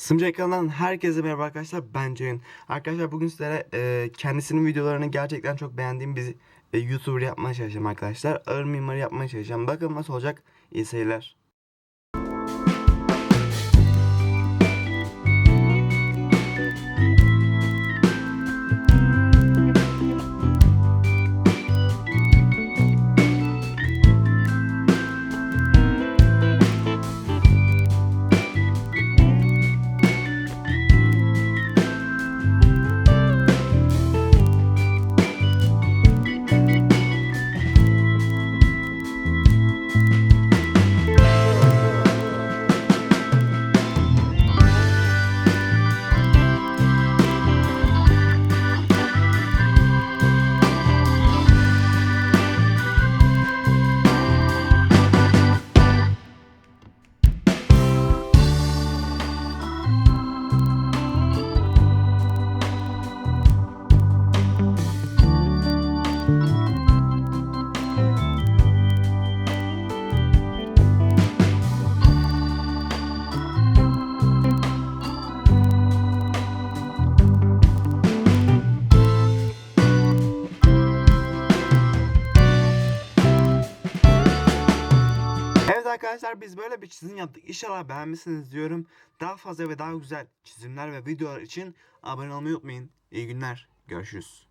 Sımcı ekranından herkese merhaba arkadaşlar ben Ceyhun. Arkadaşlar bugün sizlere e, kendisinin videolarını gerçekten çok beğendiğim bir e, YouTuber yapmaya çalışacağım arkadaşlar. Ağır mimari yapmaya çalışacağım. Bakalım nasıl olacak. İyi seyirler. Arkadaşlar biz böyle bir çizim yaptık. İnşallah beğenmişsiniz diyorum. Daha fazla ve daha güzel çizimler ve videolar için abone olmayı unutmayın. İyi günler. Görüşürüz.